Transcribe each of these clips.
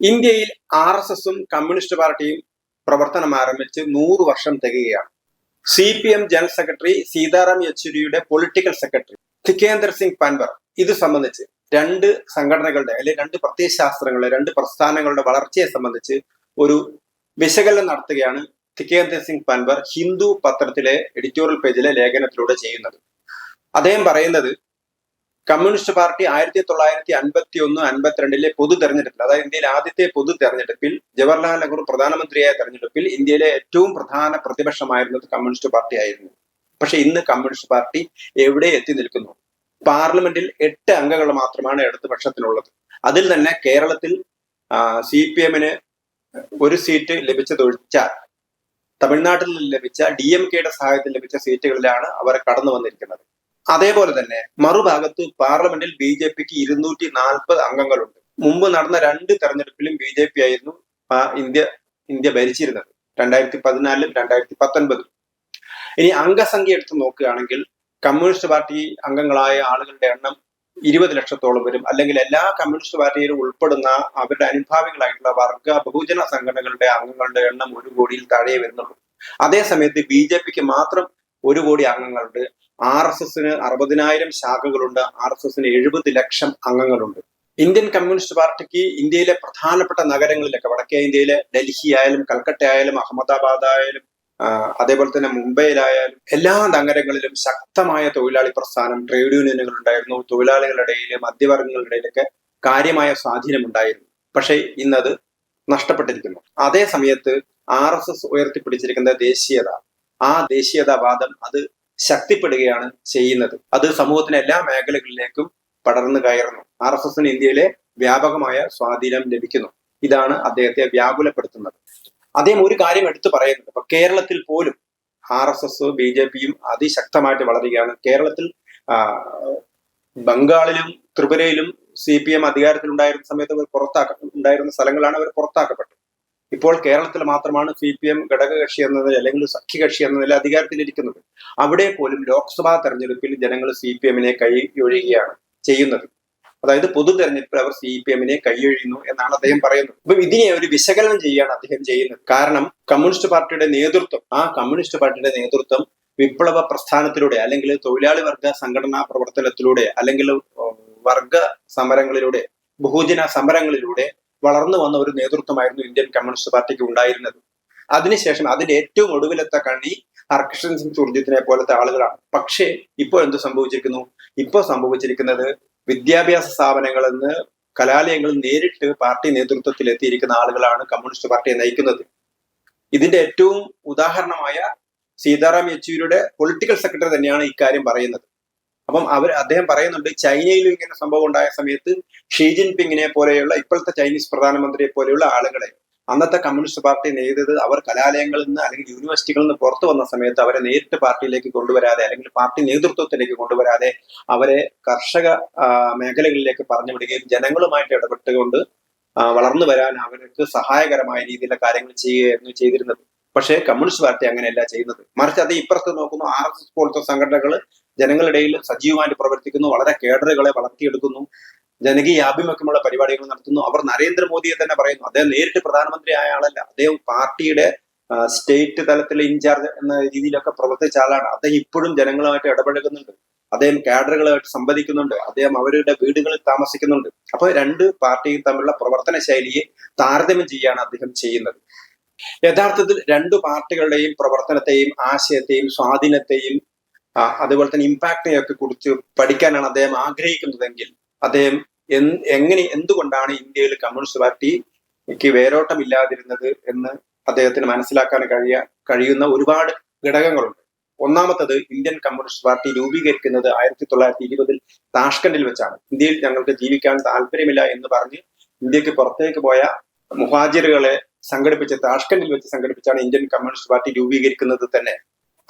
ഇന്ത്യയിൽ R S എസും communist പാർട്ടിയും പ്രവർത്തനം ആരംഭിച്ച് നൂറ് വർഷം തികയുകയാണ്. C P M general secretary Sitaram യെച്ചൂരിയുടെ political secretary Tikender Singh Panwar. ഇത് സംബന്ധിച്ച് രണ്ട് സംഘടനകളുടെ അല്ലെങ്കിൽ രണ്ട് പ്രത്യയശാസ്ത്രങ്ങളുടെ രണ്ട് പ്രസ്ഥാനങ്ങളുടെ വളർച്ചയെ സംബന്ധിച്ച് ഒരു വിശകലനം നടത്തുകയാണ് തിക്കേന്ദർ സിംഗ് പൻവർ ഹിന്ദു പത്രത്തിലെ എഡിറ്റോറിയൽ പേജിലെ ലേഖനത്തിലൂടെ ചെയ്യുന്നത്. അദ്ദേഹം പറയുന്നത് കമ്മ്യൂണിസ്റ്റ് പാർട്ടി ആയിരത്തി തൊള്ളായിരത്തി അൻപത്തി ഒന്ന് അൻപത്തിരണ്ടിലെ പൊതു തെരഞ്ഞെടുപ്പിൽ അതായത് ഇന്ത്യയിലെ ആദ്യത്തെ പൊതു തെരഞ്ഞെടുപ്പിൽ ജവഹർലാൽ നെഹ്റു പ്രധാനമന്ത്രിയായ തെരഞ്ഞെടുപ്പിൽ ഇന്ത്യയിലെ ഏറ്റവും പ്രധാന പ്രതിപക്ഷമായിരുന്നത് കമ്മ്യൂണിസ്റ്റ് പാർട്ടി ആയിരുന്നു. പക്ഷെ ഇന്ന് കമ്മ്യൂണിസ്റ്റ് പാർട്ടി എവിടെ എത്തി നിൽക്കുന്നു? പാർലമെന്റിൽ എട്ട് അംഗങ്ങൾ മാത്രമാണ് ഇടതുപക്ഷത്തിനുള്ളത് അതിൽ തന്നെ കേരളത്തിൽ സി പി എമ്മിന് ഒരു സീറ്റ് ലഭിച്ചതൊഴിച്ചാൽ തമിഴ്നാട്ടിൽ ലഭിച്ച ഡി എം കെയുടെ സഹായത്തിൽ ലഭിച്ച സീറ്റുകളിലാണ് അവർ കടന്നു വന്നിരിക്കുന്നത് അതേപോലെ തന്നെ മറുഭാഗത്ത് പാർലമെന്റിൽ ബി ജെ പിക്ക് ഇരുന്നൂറ്റി നാൽപ്പത് അംഗങ്ങളുണ്ട്. മുമ്പ് നടന്ന രണ്ട് തെരഞ്ഞെടുപ്പിലും ബി ജെ പി ആയിരുന്നു ഇന്ത്യ ഇന്ത്യ ഭരിച്ചിരുന്നത്. രണ്ടായിരത്തി പതിനാലിലും രണ്ടായിരത്തി പത്തൊൻപതിലും ഇനി അംഗസംഖ്യ എടുത്ത് നോക്കുകയാണെങ്കിൽ കമ്മ്യൂണിസ്റ്റ് പാർട്ടി അംഗങ്ങളായ ആളുകളുടെ എണ്ണം ഇരുപത് ലക്ഷത്തോളം വരും. അല്ലെങ്കിൽ എല്ലാ കമ്മ്യൂണിസ്റ്റ് പാർട്ടിയിലും ഉൾപ്പെടുന്ന അവരുടെ അനുഭാവികളായിട്ടുള്ള വർഗ ബഹുജന സംഘടനകളുടെ അംഗങ്ങളുടെ എണ്ണം ഒരു കോടിയിൽ താഴെ വരുന്നുള്ളൂ. അതേസമയത്ത് ബി ജെ പിക്ക് മാത്രം ഒരു കോടി അംഗങ്ങളുണ്ട്. ആർ എസ് എസിന് അറുപതിനായിരം ശാഖകളുണ്ട് ആർ എസ് എസിന് എഴുപത് ലക്ഷം അംഗങ്ങളുണ്ട്. ഇന്ത്യൻ കമ്മ്യൂണിസ്റ്റ് പാർട്ടിക്ക് ഇന്ത്യയിലെ പ്രധാനപ്പെട്ട നഗരങ്ങളിലൊക്കെ വടക്കേ ഇന്ത്യയിലെ ഡൽഹി ആയാലും കൽക്കട്ട ആയാലും അഹമ്മദാബാദ് ആയാലും അതേപോലെ തന്നെ മുംബൈയിലായാലും എല്ലാ നഗരങ്ങളിലും ശക്തമായ തൊഴിലാളി പ്രസ്ഥാനം ട്രേഡ് യൂണിയനുകൾ ഉണ്ടായിരുന്നു. തൊഴിലാളികളുടെ ഇടയിലും മധ്യവർഗങ്ങളുടെ ഇടയിലൊക്കെ കാര്യമായ സ്വാധീനം ഉണ്ടായിരുന്നു. പക്ഷേ ഇന്നത് നഷ്ടപ്പെട്ടിരിക്കുന്നു. അതേ സമയത്ത് ആർ എസ് എസ് ഉയർത്തിപ്പിടിച്ചിരിക്കുന്ന ദേശീയത. ആ ദേശീയതാവാദം അത് ശക്തിപ്പെടുകയാണ് ചെയ്യുന്നത്. അത് സമൂഹത്തിന് എല്ലാ മേഖലകളിലേക്കും പടർന്നു കയറുന്നു. ആർ എസ് എസിന് ഇന്ത്യയിലെ വ്യാപകമായ സ്വാധീനം ലഭിക്കുന്നു. ഇതാണ് അദ്ദേഹത്തെ വ്യാകുലപ്പെടുത്തുന്നത്. അദ്ദേഹം ഒരു കാര്യം എടുത്തു പറയുന്നത്. ഇപ്പൊ കേരളത്തിൽ പോലും R S S B J പിയും അതിശക്തമായിട്ട് വളരുകയാണ്. കേരളത്തിൽ ബംഗാളിലും ത്രിപുരയിലും സി പി എം അധികാരത്തിൽ ഉണ്ടായിരുന്ന സമയത്ത് അവർ പുറത്താക്ക ഉണ്ടായിരുന്ന സ്ഥലങ്ങളാണ് അവർ പുറത്താക്കപ്പെട്ടത്. ഇപ്പോൾ കേരളത്തിൽ മാത്രമാണ് സി പി എം ഘടകകക്ഷി എന്നതിൽ അല്ലെങ്കിൽ സഖ്യകക്ഷി എന്ന നില അധികാരത്തിലിരിക്കുന്നത്. അവിടെ പോലും ലോക്സഭാ തെരഞ്ഞെടുപ്പിൽ ജനങ്ങൾ സി പി എമ്മിനെ കൈയൊഴിയുകയാണ് ചെയ്യുന്നത്. അതായത് പൊതു തെരഞ്ഞെടുപ്പിൽ അവർ സി പി എമ്മിനെ കൈയൊഴിയുന്നു എന്നാണ് അദ്ദേഹം പറയുന്നത്. അപ്പൊ ഇതിനെ ഒരു വിശകലനം ചെയ്യുകയാണ് അദ്ദേഹം ചെയ്യുന്നത്. കാരണം കമ്മ്യൂണിസ്റ്റ് പാർട്ടിയുടെ നേതൃത്വം ആ കമ്മ്യൂണിസ്റ്റ് പാർട്ടിയുടെ നേതൃത്വം വിപ്ലവ പ്രസ്ഥാനത്തിലൂടെ അല്ലെങ്കിൽ തൊഴിലാളി വർഗ സംഘടനാ പ്രവർത്തനത്തിലൂടെ അല്ലെങ്കിൽ വർഗ സമരങ്ങളിലൂടെ ബഹുജന സമരങ്ങളിലൂടെ വളർന്നു വന്ന ഒരു നേതൃത്വമായിരുന്നു ഇന്ത്യൻ കമ്മ്യൂണിസ്റ്റ് പാർട്ടിക്ക് ഉണ്ടായിരുന്നത്. അതിനുശേഷം അതിന്റെ ഏറ്റവും ഒടുവിലത്തെ കണ്ണി ഹർകൃഷ്ണൻ സിംഗ് സുർജിത്തിനെ പോലത്തെ ആളുകളാണ്. പക്ഷേ ഇപ്പോൾ എന്ത് സംഭവിച്ചിരിക്കുന്നു? ഇപ്പോൾ സംഭവിച്ചിരിക്കുന്നത് വിദ്യാഭ്യാസ സ്ഥാപനങ്ങളിൽ നിന്ന് കലാലയങ്ങളിൽ നേരിട്ട് പാർട്ടി നേതൃത്വത്തിൽ എത്തിയിരിക്കുന്ന ആളുകളാണ് കമ്മ്യൂണിസ്റ്റ് പാർട്ടിയെ നയിക്കുന്നത്. ഇതിന്റെ ഏറ്റവും ഉദാഹരണമായ സീതാറാം യെച്ചൂരിയുടെ പൊളിറ്റിക്കൽ സെക്രട്ടറി തന്നെയാണ് ഇക്കാര്യം പറയുന്നത്. അപ്പം അവർ അദ്ദേഹം പറയുന്നുണ്ട് ചൈനയിലും ഇങ്ങനെ സംഭവം ഉണ്ടായ സമയത്ത് ഷീ ജിൻപിങ്ങിനെ പോലെയുള്ള ഇപ്പോഴത്തെ ചൈനീസ് പ്രധാനമന്ത്രിയെ പോലെയുള്ള ആളുകളെ അന്നത്തെ കമ്മ്യൂണിസ്റ്റ് പാർട്ടി നെയ്തത് അവർ കലാലയങ്ങളിൽ നിന്ന് അല്ലെങ്കിൽ യൂണിവേഴ്സിറ്റികളിൽ നിന്ന് പുറത്തു വന്ന സമയത്ത് അവരെ നേരിട്ട് പാർട്ടിയിലേക്ക് കൊണ്ടുവരാതെ അല്ലെങ്കിൽ പാർട്ടി നേതൃത്വത്തിലേക്ക് കൊണ്ടുവരാതെ അവരെ കർഷക മേഖലകളിലേക്ക് പറഞ്ഞു വിടുകയും ജനങ്ങളുമായിട്ട് ഇടപെട്ടുകൊണ്ട് വളർന്നു വരാൻ അവർക്ക് സഹായകരമായ രീതിയിലുള്ള കാര്യങ്ങൾ ചെയ്യുകയായിരുന്നു ചെയ്തിരുന്നത്. പക്ഷേ കമ്മ്യൂണിസ്റ്റ് പാർട്ടി അങ്ങനെയല്ല ചെയ്യുന്നത്. മറിച്ച് അത് ഇപ്പുറത്ത് നോക്കുന്നു ആർ എസ് എസ് പോലത്തെ സംഘടനകൾ ജനങ്ങളിടയിൽ സജീവമായിട്ട് പ്രവർത്തിക്കുന്നു വളരെ കേഡറുകളെ വളർത്തിയെടുക്കുന്നു ജനകീയ ആഭിമുഖ്യമുള്ള പരിപാടികൾ നടത്തുന്നു. അവർ നരേന്ദ്രമോദിയെ തന്നെ പറയുന്നു അദ്ദേഹം നേരിട്ട് പ്രധാനമന്ത്രി ആയ ആളല്ല. അദ്ദേഹം പാർട്ടിയുടെ സ്റ്റേറ്റ് തലത്തിലെ ഇൻചാർജ് എന്ന രീതിയിലൊക്കെ പ്രവർത്തിച്ച ആളാണ്. അദ്ദേഹം ഇപ്പോഴും ജനങ്ങളുമായിട്ട് ഇടപഴകുന്നുണ്ട്. അദ്ദേഹം കാഡറുകളായിട്ട് സംവദിക്കുന്നുണ്ട്. അദ്ദേഹം അവരുടെ വീടുകളിൽ താമസിക്കുന്നുണ്ട്. അപ്പോൾ രണ്ട് പാർട്ടിയും തമ്മിലുള്ള പ്രവർത്തന ശൈലിയെ താരതമ്യം ചെയ്യാണ് അദ്ദേഹം ചെയ്യുന്നത്. യഥാർത്ഥത്തിൽ രണ്ടു പാർട്ടികളുടെയും പ്രവർത്തനത്തെയും ആശയത്തെയും സ്വാധീനത്തെയും അതുപോലെ തന്നെ ഇമ്പാക്റ്റിനെയും ഒക്കെ കുറിച്ച് പഠിക്കാനാണ് അദ്ദേഹം ആഗ്രഹിക്കുന്നതെങ്കിൽ അദ്ദേഹം എങ്ങനെ എന്തുകൊണ്ടാണ് ഇന്ത്യയിൽ കമ്മ്യൂണിസ്റ്റ് പാർട്ടിക്ക് വേരോട്ടമില്ലാതിരുന്നത് എന്ന് അദ്ദേഹത്തിന് മനസ്സിലാക്കാൻ കഴിയ കഴിയുന്ന ഒരുപാട് ഘടകങ്ങളുണ്ട്. ഒന്നാമത്തത് ഇന്ത്യൻ കമ്മ്യൂണിസ്റ്റ് പാർട്ടി രൂപീകരിക്കുന്നത് ആയിരത്തി തൊള്ളായിരത്തി ഇരുപതിൽ താഷ്കണ്ടിൽ വെച്ചാണ്. ഇന്ത്യയിൽ ഞങ്ങൾക്ക് ജീവിക്കാൻ താല്പര്യമില്ല എന്ന് പറഞ്ഞ് ഇന്ത്യയ്ക്ക് പുറത്തേക്ക് പോയ മുഹാജിറുകളെ സംഘടിപ്പിച്ച് താഷ്കണ്ടിൽ വെച്ച് സംഘടിപ്പിച്ചാണ് ഇന്ത്യൻ കമ്മ്യൂണിസ്റ്റ് പാർട്ടി രൂപീകരിക്കുന്നത് തന്നെ.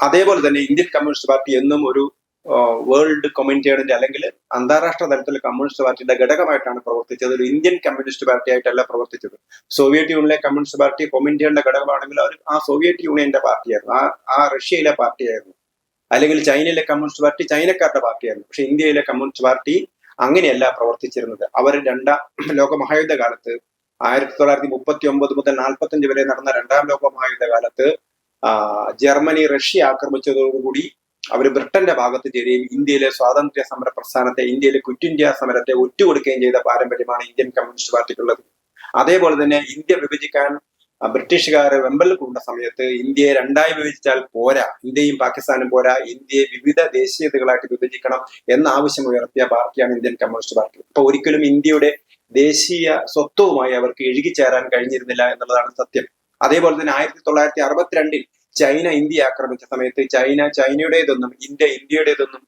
അതേപോലെ തന്നെ ഇന്ത്യൻ കമ്മ്യൂണിസ്റ്റ് പാർട്ടി എന്നും ഒരു വേൾഡ് കമ്മ്യൂണിറ്റിയുടെ അല്ലെങ്കിൽ അന്താരാഷ്ട്ര തലത്തിൽ കമ്മ്യൂണിസ്റ്റ് പാർട്ടിയുടെ ഘടകമായിട്ടാണ് പ്രവർത്തിച്ചത്. ഒരു ഇന്ത്യൻ കമ്മ്യൂണിസ്റ്റ് പാർട്ടി ആയിട്ടല്ല പ്രവർത്തിച്ചത്. സോവിയറ്റ് യൂണിയനിലെ കമ്മ്യൂണിസ്റ്റ് പാർട്ടി കൊമിന്ത്യയുടെ ഘടകമാണെങ്കിൽ അവർ ആ സോവിയറ്റ് യൂണിയന്റെ പാർട്ടിയായിരുന്നു. ആ ആ റഷ്യയിലെ പാർട്ടിയായിരുന്നു. അല്ലെങ്കിൽ ചൈനയിലെ കമ്മ്യൂണിസ്റ്റ് പാർട്ടി ചൈനക്കാരുടെ പാർട്ടിയായിരുന്നു. പക്ഷെ ഇന്ത്യയിലെ കമ്മ്യൂണിസ്റ്റ് പാർട്ടി അങ്ങനെയല്ല പ്രവർത്തിച്ചിരുന്നത്. അവർ രണ്ടാം ലോക മഹായുദ്ധ കാലത്ത് ആയിരത്തി തൊള്ളായിരത്തി മുപ്പത്തി ഒമ്പത് മുതൽ നാൽപ്പത്തഞ്ച് വരെ നടന്ന രണ്ടാം ലോക മഹായുദ്ധ കാലത്ത് ജർമ്മനി റഷ്യ ആക്രമിച്ചതോടുകൂടി അവർ ബ്രിട്ടന്റെ ഭാഗത്ത് ചേരുകയും ഇന്ത്യയിലെ സ്വാതന്ത്ര്യ സമര പ്രസ്ഥാനത്തെ ഇന്ത്യയിലെ ക്വിറ്റ് ഇന്ത്യ സമരത്തെ ഒറ്റുകൊടുക്കുകയും ചെയ്ത പാരമ്പര്യമാണ് ഇന്ത്യൻ കമ്മ്യൂണിസ്റ്റ് പാർട്ടിക്കുള്ളത്. അതേപോലെ തന്നെ ഇന്ത്യ വിഭജിക്കാൻ ബ്രിട്ടീഷുകാർ വെമ്പൽ കൊണ്ട സമയത്ത് ഇന്ത്യയെ രണ്ടായി വിഭജിച്ചാൽ പോരാ ഇന്ത്യയും പാകിസ്ഥാനും പോരാ ഇന്ത്യയെ വിവിധ ദേശീയതകളായിട്ട് വിഭജിക്കണം എന്ന ആവശ്യം ഉയർത്തിയ പാർട്ടിയാണ് ഇന്ത്യൻ കമ്മ്യൂണിസ്റ്റ് പാർട്ടി. അപ്പൊ ഒരിക്കലും ഇന്ത്യയുടെ ദേശീയ സ്വത്വവുമായി അവർക്ക് ഇഴുകിച്ചേരാൻ കഴിഞ്ഞിരുന്നില്ല എന്നുള്ളതാണ് സത്യം. അതേപോലെ തന്നെ ആയിരത്തി തൊള്ളായിരത്തി അറുപത്തിരണ്ടിൽ ചൈന ഇന്ത്യ ആക്രമിച്ച സമയത്ത് ചൈന ചൈനയുടേതൊന്നും ഇന്ത്യ ഇന്ത്യയുടേതൊന്നും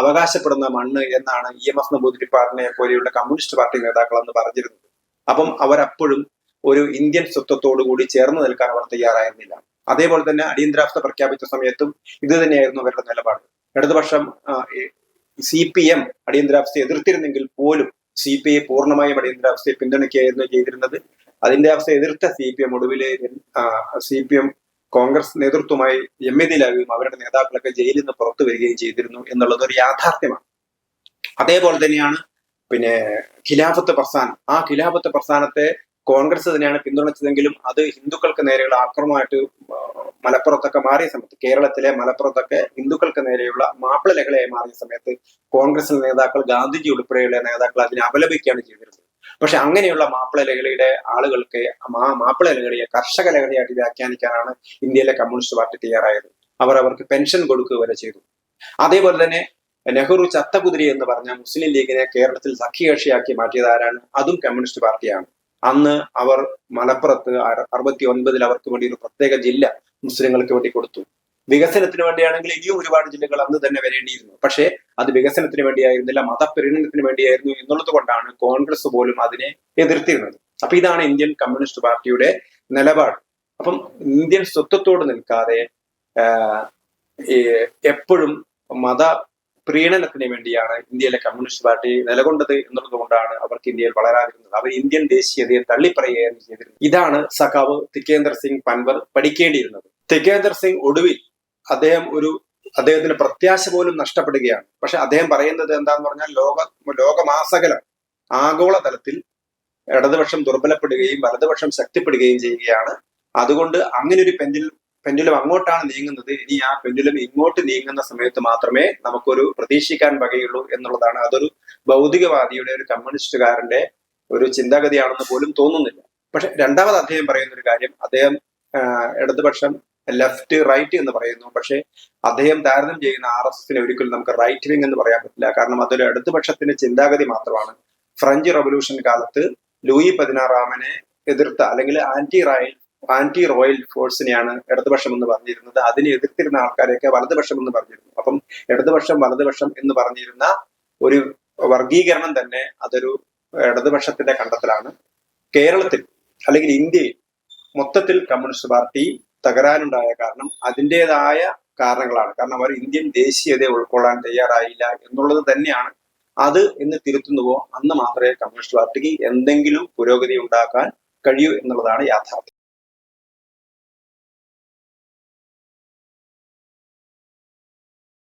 അവകാശപ്പെടുന്ന മണ്ണ് എന്നാണ് ഇ എം എസ് നമ്പൂതിരിപ്പാടിനെ പോലെയുള്ള കമ്മ്യൂണിസ്റ്റ് പാർട്ടി നേതാക്കൾ അന്ന് പറഞ്ഞിരുന്നത്. അപ്പം അവരപ്പോഴും ഒരു ഇന്ത്യൻ സ്വത്വത്തോടു കൂടി ചേർന്ന് നിൽക്കാൻ അവർ തയ്യാറായിരുന്നില്ല. അതേപോലെ തന്നെ അടിയന്തരാവസ്ഥ പ്രഖ്യാപിച്ച സമയത്തും ഇത് തന്നെയായിരുന്നു അവരുടെ നിലപാട്. ഇടതുപക്ഷം സി പി എം അടിയന്തരാവസ്ഥയെ എതിർത്തിരുന്നെങ്കിൽ പോലും സി പി ഐ പൂർണമായും അടിയന്തരാവസ്ഥയെ പിന്തുണയ്ക്കുകയായിരുന്നു ചെയ്തിരുന്നത്. അതിന്റെ അവസ്ഥ എതിർത്ത സി പി എം ഒടുവിലെ സി പി എം കോൺഗ്രസ് നേതൃത്വമായി ദിലാവുകയും അവരുടെ നേതാക്കളൊക്കെ ജയിലിൽ നിന്ന് പുറത്തു വരികയും ചെയ്തിരുന്നു എന്നുള്ളത് ഒരു യാഥാർത്ഥ്യമാണ്. അതേപോലെ തന്നെയാണ് പിന്നെ ഖിലാഫത്ത് പ്രസ്ഥാനം. ആ ഖിലാഫത്ത് പ്രസ്ഥാനത്തെ കോൺഗ്രസ് തന്നെയാണ് പിന്തുണച്ചതെങ്കിലും അത് ഹിന്ദുക്കൾക്ക് നേരെയുള്ള ആക്രമമായിട്ട് മലപ്പുറത്തൊക്കെ മാറിയ സമയത്ത് കേരളത്തിലെ മലപ്പുറത്തൊക്കെ ഹിന്ദുക്കൾക്ക് നേരെയുള്ള മാപ്പിള മാറിയ സമയത്ത് കോൺഗ്രസിലെ നേതാക്കൾ ഗാന്ധിജി ഉൾപ്പെടെയുള്ള നേതാക്കൾ അതിനെ അപലപിക്കുകയാണ് ചെയ്തിരുന്നത്. പക്ഷെ അങ്ങനെയുള്ള മാപ്പിള ആളുകൾക്ക് ആ മാപ്പിള കർഷക ലഹളയായിട്ട് വ്യാഖ്യാനിക്കാനാണ് ഇന്ത്യയിലെ കമ്മ്യൂണിസ്റ്റ് പാർട്ടി തയ്യാറായത്. അവർ അവർക്ക് പെൻഷൻ കൊടുക്കുക വരെ ചെയ്തു. അതേപോലെ തന്നെ നെഹ്റു ചത്തകുതിരി എന്ന് പറഞ്ഞ മുസ്ലിം ലീഗിനെ കേരളത്തിൽ സഖ്യകക്ഷിയാക്കി മാറ്റിയത് ആരാണ്? അതും കമ്മ്യൂണിസ്റ്റ് പാർട്ടിയാണ്. അന്ന് അവർ മലപ്പുറത്ത് അറുപത്തി ഒൻപതിൽ അവർക്ക് വേണ്ടി ഒരു പ്രത്യേക ജില്ല മുസ്ലിങ്ങൾക്ക് വേണ്ടി കൊടുത്തു. വികസനത്തിന് വേണ്ടിയാണെങ്കിൽ ഇനിയും ഒരുപാട് ജില്ലകൾ അന്ന് തന്നെ വരേണ്ടിയിരുന്നു. പക്ഷേ അത് വികസനത്തിന് വേണ്ടിയായിരുന്നില്ല മതപരിണനത്തിന് വേണ്ടിയായിരുന്നു എന്നുള്ളത് കൊണ്ടാണ് കോൺഗ്രസ് പോലും അതിനെ എതിർത്തിരുന്നത്. അപ്പൊ ഇതാണ് ഇന്ത്യൻ കമ്മ്യൂണിസ്റ്റ് പാർട്ടിയുടെ നിലപാട്. അപ്പം ഇന്ത്യൻ സ്വത്വത്തോട് നിൽക്കാതെ എപ്പോഴും മത പ്രീണനത്തിന് വേണ്ടിയാണ് ഇന്ത്യയിലെ കമ്മ്യൂണിസ്റ്റ് പാർട്ടി നിലകൊണ്ടത് എന്നുള്ളത് കൊണ്ടാണ് അവർക്ക് ഇന്ത്യയിൽ വളരാതിരുന്നത്. അവർ ഇന്ത്യൻ ദേശീയതയെ തള്ളിപ്പറയുകയാണ് ചെയ്തിരുന്നത്. ഇതാണ് സഖാവ് തിക്കേന്ദർ സിംഗ് പൻവർ പഠിക്കേണ്ടിയിരുന്നത്. തിക്കേന്ദർ സിംഗ് ഒടുവിൽ അദ്ദേഹം ഒരു അദ്ദേഹത്തിന്റെ പ്രത്യാശ പോലും നഷ്ടപ്പെടുകയാണ്. പക്ഷെ അദ്ദേഹം പറയുന്നത് എന്താന്ന് പറഞ്ഞാൽ ലോക ലോകമാസകലം ആഗോളതലത്തിൽ ഇടതുപക്ഷം ദുർബലപ്പെടുകയും വലതുപക്ഷം ശക്തിപ്പെടുകയും ചെയ്യുകയാണ്. അതുകൊണ്ട് അങ്ങനെ ഒരു പെൻഡിൽ പെൻഡുലം അങ്ങോട്ടാണ് നീങ്ങുന്നത്. ഇനി ആ പെൻഡുലം ഇങ്ങോട്ട് നീങ്ങുന്ന സമയത്ത് മാത്രമേ നമുക്കൊരു പ്രതീക്ഷിക്കാൻ വകയുള്ളൂ എന്നുള്ളതാണ്. അതൊരു ഭൗതികവാദിയുടെ ഒരു കമ്മ്യൂണിസ്റ്റുകാരന്റെ ഒരു ചിന്താഗതിയാണെന്ന് പോലും തോന്നുന്നില്ല. പക്ഷെ രണ്ടാമത് അദ്ദേഹം പറയുന്ന ഒരു കാര്യം അദ്ദേഹം ഇടതുപക്ഷം ലെഫ്റ്റ് റൈറ്റ് എന്ന് പറയുന്നു. പക്ഷെ അദ്ദേഹം താരതമ്യം ചെയ്യുന്ന ആർ എസ് എസിനെ ഒരിക്കലും നമുക്ക് റൈറ്റ് വിങ് എന്ന് പറയാൻ പറ്റില്ല. കാരണം അതൊരു ഇടതുപക്ഷത്തിന്റെ ചിന്താഗതി മാത്രമാണ്. ഫ്രഞ്ച് റവല്യൂഷൻ കാലത്ത് ലൂയി പതിനാറാമനെ എതിർത്ത അല്ലെങ്കിൽ ആന്റി ആന്റി റോയൽ ഫോഴ്സിനെയാണ് ഇടതുപക്ഷം എന്ന് പറഞ്ഞിരുന്നത്. അതിനെ എതിർത്തിരുന്ന ആൾക്കാരെയൊക്കെ വലതുപക്ഷം എന്ന് പറഞ്ഞിരുന്നു. അപ്പം ഇടതുപക്ഷം വലതുപക്ഷം എന്ന് പറഞ്ഞിരുന്ന ഒരു വർഗീകരണം തന്നെ അതൊരു ഇടതുപക്ഷത്തിന്റെ കണ്ടെത്തലാണ്. കേരളത്തിൽ അല്ലെങ്കിൽ ഇന്ത്യയിൽ മൊത്തത്തിൽ കമ്മ്യൂണിസ്റ്റ് പാർട്ടി തകരാനുണ്ടായ കാരണം അതിന്റെതായ കാരണങ്ങളാണ്. കാരണം അവർ ഇന്ത്യൻ ദേശീയതയെ ഉൾക്കൊള്ളാൻ തയ്യാറായില്ല എന്നുള്ളത് തന്നെയാണ്. അത് എന്ന് തിരുത്തുന്നുവോ? അന്ന് മാത്രമേ കമ്മ്യൂണിസ്റ്റ് പാർട്ടിക്ക് എന്തെങ്കിലും പുരോഗതി ഉണ്ടാക്കാൻ കഴിയൂ എന്നുള്ളതാണ് യാഥാർത്ഥ്യം.